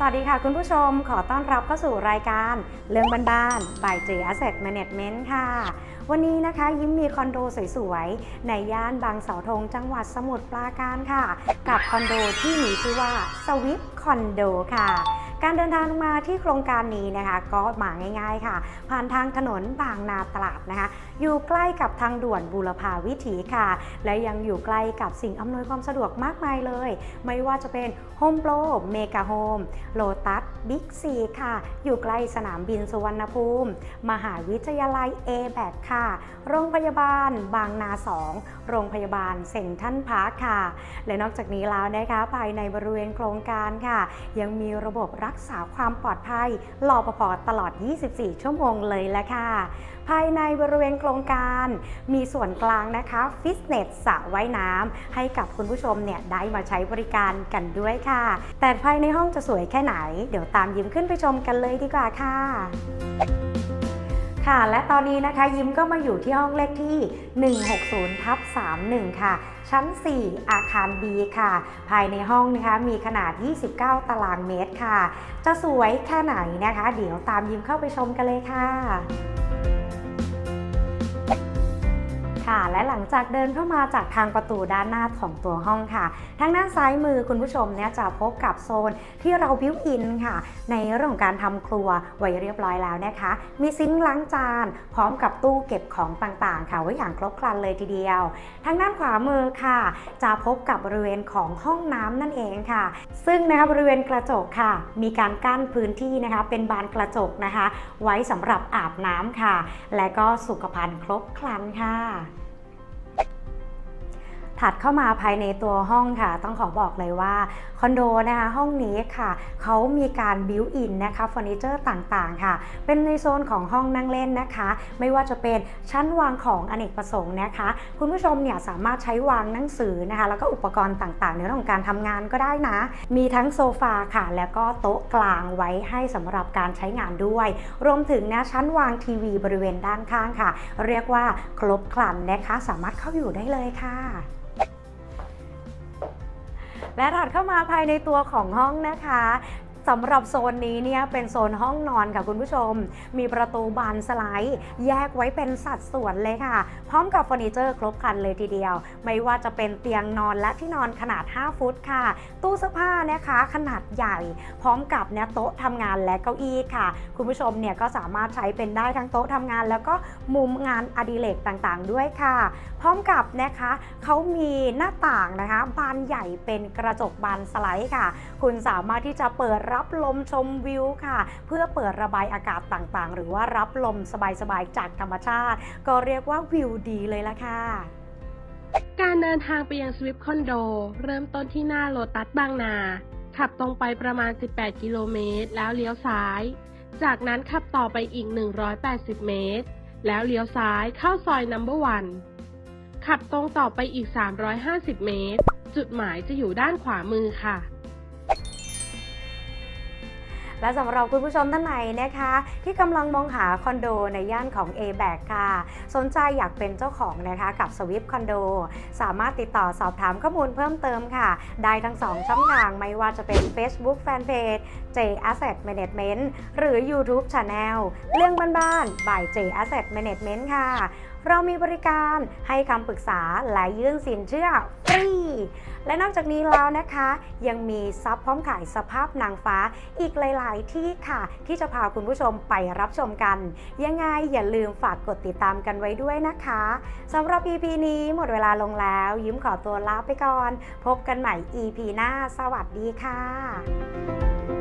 สวัสดีค่ะคุณผู้ชมขอต้อนรับเข้าสู่รายการเรื่องบ้านๆ by J Asset Management ค่ะ วันนี้นะคะยิ้มมีคอนโดสวยๆ ในย่านบางเสาธงจังหวัดสมุทรปราการค่ะ กับคอนโดที่มีชื่อว่าสวิฟคอนโดค่ะ การเดินทางมาที่โครงการนี้นะคะ ก็มาง่าย ๆค่ะ ผ่านทางถนนบางนาตลาดนะคะ อยู่ใกล้กับทางด่วนบูรพาวิถีค่ะ และยังอยู่ใกล้กับสิ่งอำนวยความสะดวกมากมายเลย ไม่ว่าจะเป็นโฮมโปรเมกะโฮมโลตัสบิ๊กซีค่ะ อยู่ใกล้สนามบินสุวรรณภูมิ มหาวิทยาลัย a b a c ค่ะ โรงพยาบาลบางนา 2 โรงพยาบาลเซนทรันพาร์คค่ะ และนอกจากนี้แล้วนะคะภายในบริเวณโครงการค่ะ ยังมีระบบรัักษาความปลอดภัยรอปภตลอด 24 ชั่วโมงเลยละค่ะ ภายในบริเวณโครงการมีส่วนกลางนะคะฟิตเนสสระว่ายน้ำให้กับคุณผู้ชมเนี่ยได้มาใช้บริการกันด้วยค่ะ แต่ภายในห้องจะสวยแค่ไหน เดี๋ยวตามยิ้มขึ้นไปชมกันเลยดีกว่าค่ะ ค่ะ และตอนนี้นะคะยิ้มก็มาอยู่ที่ห้องเลขที่ 160ทับ31 ค่ะ ชั้น 4 อาคาร B ค่ะ ภายในห้องนะคะมีขนาด 29 ตารางเมตรค่ะ จะสวยแค่ไหนนะคะ เดี๋ยวตามยิ้มเข้าไปชมกันเลยค่ะ และหลังจากเดินเข้ามาจากทางประตูด้านหน้าของตัวห้องค่ะ ทางด้านซ้ายมือคุณผู้ชมเนี่ยจะพบกับโซนที่เราบิวอินค่ะ ในเรื่องของการทำครัวไว้เรียบร้อยแล้วนะคะ มีซิงค์ล้างจาน พร้อมกับตู้เก็บของต่างๆ ค่ะไว้อย่างครบครันเลยทีเดียว ทางด้านขวามือค่ะ จะพบกับบริเวณของห้องน้ำนั่นเองค่ะ ซึ่งนะคะบริเวณกระจกค่ะ มีการกั้นพื้นที่นะคะ เป็นบานกระจกนะคะ ไว้สำหรับอาบน้ำค่ะ และก็สุขภัณฑ์ครบครันค่ะ ถัดเข้ามาภายในตัวห้องค่ะ ต้องขอบอกเลยว่าคอนโดนะคะห้องนี้ค่ะเขามีการบิวอินนะคะเฟอร์นิเจอร์ต่างๆค่ะ เป็นในโซนของห้องนั่งเล่นนะคะ ไม่ว่าจะเป็นชั้นวางของอเนกประสงค์นะคะ คุณผู้ชมเนี่ยสามารถใช้วางหนังสือนะคะ แล้วก็อุปกรณ์ต่างๆ ในเรื่องของการทำงานก็ได้นะ มีทั้งโซฟาค่ะ แล้วก็โต๊ะกลางไว้ให้สำหรับการใช้งานด้วย รวมถึงนะชั้นวางทีวีบริเวณด้านข้างค่ะ เรียกว่าครบครันนะคะ สามารถเข้าอยู่ได้เลยค่ะ และถัดเข้ามาภายในตัวของห้องนะคะ สำหรับโซนนี้เนี่ยเป็นโซนห้องนอนค่ะคุณผู้ชม มีประตูบานสไลด์ แยกไว้เป็นสัดส่วนเลยค่ะ พร้อมกับเฟอร์นิเจอร์ครบครันเลยทีเดียว ไม่ว่าจะเป็นเตียงนอนและที่นอนขนาด 5 ฟุตค่ะ ตู้เสื้อผ้านะคะขนาดใหญ่ พร้อมกับเนี่ยโต๊ะทำงานและเก้าอี้ค่ะ คุณผู้ชมเนี่ยก็สามารถใช้เป็นได้ทั้งโต๊ะทำงาน แล้วก็มุมงานอดิเรกต่างๆ ด้วยค่ะ พร้อมกับนะคะเขามีหน้าต่างนะคะ บานใหญ่เป็นกระจกบานสไลด์ค่ะ คุณสามารถที่จะเปิดรับับลมชมวิวค่ะ เพื่อเปิดระบายอากาศต่างๆ หรือว่ารับลมสบายๆ จากธรรมชาติ ก็เรียกว่าวิวดีเลยละค่ะการเดินทางไปยังสวิฟคอนโด เริ่มต้นที่หน้าโลตัสบางนา ขับตรงไปประมาณ 18 กิโลเมตร แล้วเลี้ยวซ้าย จากนั้นขับต่อไปอีก 180 เมตร แล้วเลี้ยวซ้ายเข้าซอยนัมเบอร์วันขับตรงต่อไปอีก 350 เมตร จุดหมายจะอยู่ด้านขวามือค่ะ และสำหรับคุณผู้ชมท่านไหนนะคะ ที่กำลังมองหาคอนโดในย่านของ a b a c ค่ะ สนใจอยากเป็นเจ้าของนะคะกับ Swift คอนโดสามารถติดต่อสอบถามข้อมูลเพิ่มเติมค่ะ ได้ทั้ง 2 ช่องทางไม่ว่าจะเป็น Facebook Fanpage J Asset Management หรือ YouTube Channel เรื่องบ้านๆ by J Asset Management ค่ะ เรามีบริการให้คำปรึกษาและยื่นสินเชื่อฟรีและนอกจากนี้แล้วนะคะ ยังมีซับพร้อมขายสภาพนางฟ้าอีกหลายๆที่ค่ะ ที่จะพาคุณผู้ชมไปรับชมกัน ยังไงอย่าลืมฝากกดติดตามกันไว้ด้วยนะคะสำหรับ EP นี้หมดเวลาลงแล้ว ยิ้มขอตัวลาไปก่อน พบกันใหม่ EP หน้า สวัสดีค่ะ